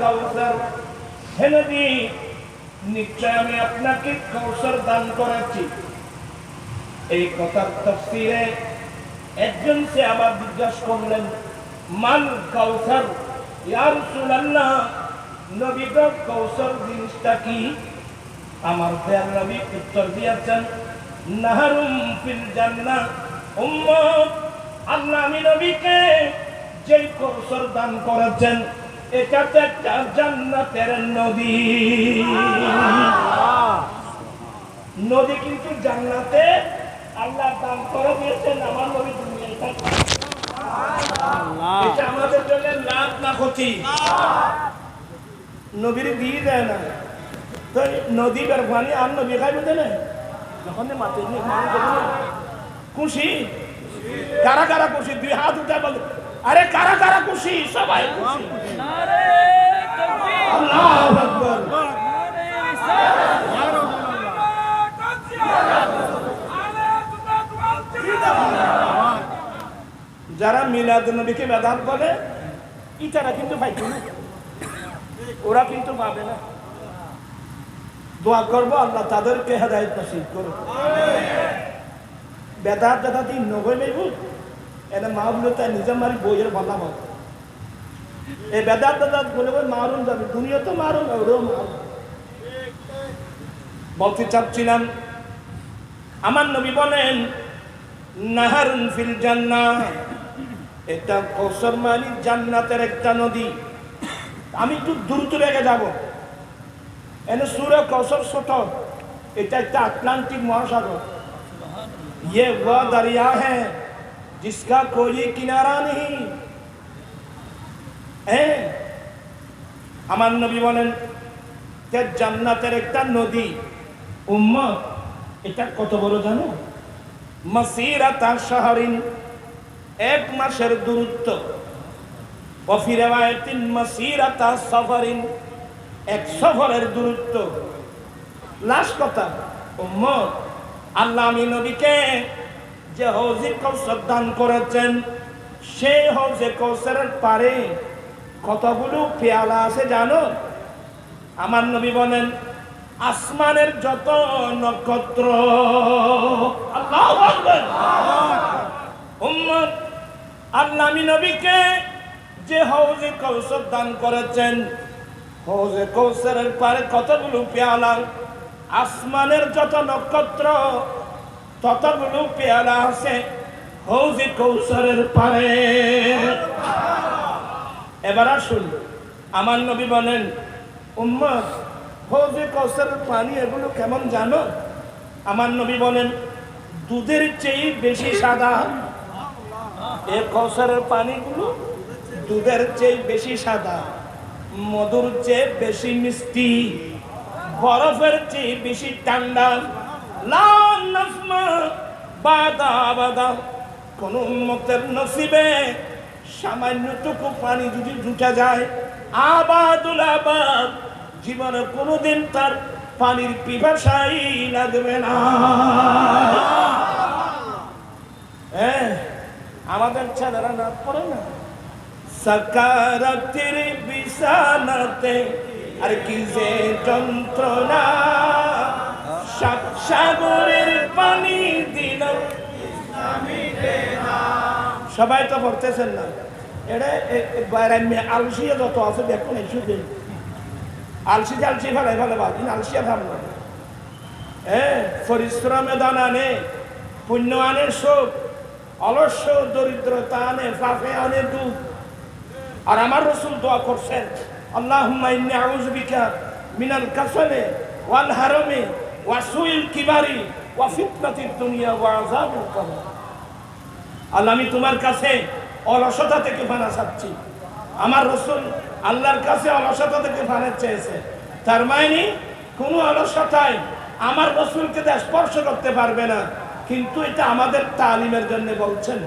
কাউসার। হে নবী নিশ্চয় আমি আপনাকে কৌশল দান করেছি। এই কথার তফসিরে একজন সে আবার জিজ্ঞাসা করলেন, মান কৌশল ইয়া রাসূলুল্লাহ নবী গো কৌশল জিনিসটা কি? আমার দয়াল নবী উত্তর দিয়েছেন, নাহারুম ফিল জান্নাহ, উম্মত, আল্লাহ আমি নবীকে যেই কৌশল দান করেছেন এটা তো একটা জান্নাতের নদী। নদী কিন্তু জান্নাতে আল্লাহ দান করে দিয়েছেন আমার নবী দুনিয়ায় এটা আমাদের জন্য লাভ না ক্ষতি। নবীর দিয়ে দেয় না। তো নদী আর নবী খাইবে দেয় না যখন মাতে খুশি? কারা কারা খুশি? দুই হাত উঠে বল আরে কারা কারা খুশি? সবাই খুশি। যারা মিলাদ নবীকে বেদাত বলে ইটারা কিন্তু পাইতো না ওরা কিন্তু পাবে না। দোয়া করব আল্লাহ তাদেরকে হেদায়ত নসিব করো বেদাত বেদাত ই নগৈ নেব এনে মা বলে তাই নিজে মারি বইয়ের বলা বললাম এই বেদাত বেদাত বলে মারুন যাবে। দুনিয়া তো মারুন ওরেও মারুন বলতে চাচ্ছিলাম, আমার নবী বলেন, নাহারুন ফিল জান্নাহ। এটা কৌশল মানি জান্নাতের একটা নদী আমি একটু দ্রুত রেগে যাব এনে সুরে কৌশল ছোট এটা একটা আটলান্টিক মহাসাগর ये वह दरिया है जिसका कोई किनारा नहीं है আমার নবী বলেন যে জান্নাতের একটা নদী উম্মত এটা কত বড় জানো মাসিরাতা শাহরিন এক মাসের দূরত্ব। তিন মাসিরাতা সফরিন। এক সফরের দূরত্ব। লাস্ট কথা উম্মত আল্লাহ নবীকে যে হৌজে কৌশল দান করেছেন, সেই হৌজে কৌশলের পারে কতগুলো পেয়ালা আছে জানো? আমার নবী বলেন, আসমানের যত নক্ষত্র, আল্লাহ আল্লাহ নবীকে যে হৌজে কৌশল দান করেছেন হৌজে কৌশলের পারে কতগুলো পেয়ালা, আসমানের যত নক্ষত্র, ততগুলো পেয়ালা আছে হৌজে কৌশলের পারে। এবার আসুন, আমার নবী বলেন, উম্মত হৌজে কৌশলের পানি এগুলো কেমন জানো? আমার নবী বলেন, দুধের চেয়ে বেশি সাদা এ কৌশলের পানিগুলো দুধের চেয়ে বেশি সাদা, মধুর চেয়ে বেশি মিষ্টি, বরফের চেয়ে বেশি ঠান্ডা। লাল নসমা বাদা বাদা, কোন উন্মতের নসিবে সামান্যটুকু পানি যদি জুটে যায়, আবাদুল আবাদ, জীবনে কোনোদিন তার পানির পিপাসাই লাগবে না। আমাদের ছেলেরা না পড়ে না। সাকারাতের বিছানাতে, আর কি যে যন্ত্রণা। সাত সাগরের পানি দিল। সবাই তো পড়তেছেন না। এটা আলসিয়া যত আলসি জালসি আলসিয়া হ্যাঁ দান পুণ্য আনে শোক অলস্য দরিদ্রতা আনে ফাফে আনে দুঃখ আর আমার রসুল দোয়া করছেন আমি তোমার কাছে অলসতা থেকে আমার আল্লাহর কাছে অলসতা থেকে তার মানে কোনো অলসতায় আমার রসুলকে স্পর্শ করতে পারবে না। কিন্তু এটা আমাদের তালিমের জন্য বলছেন।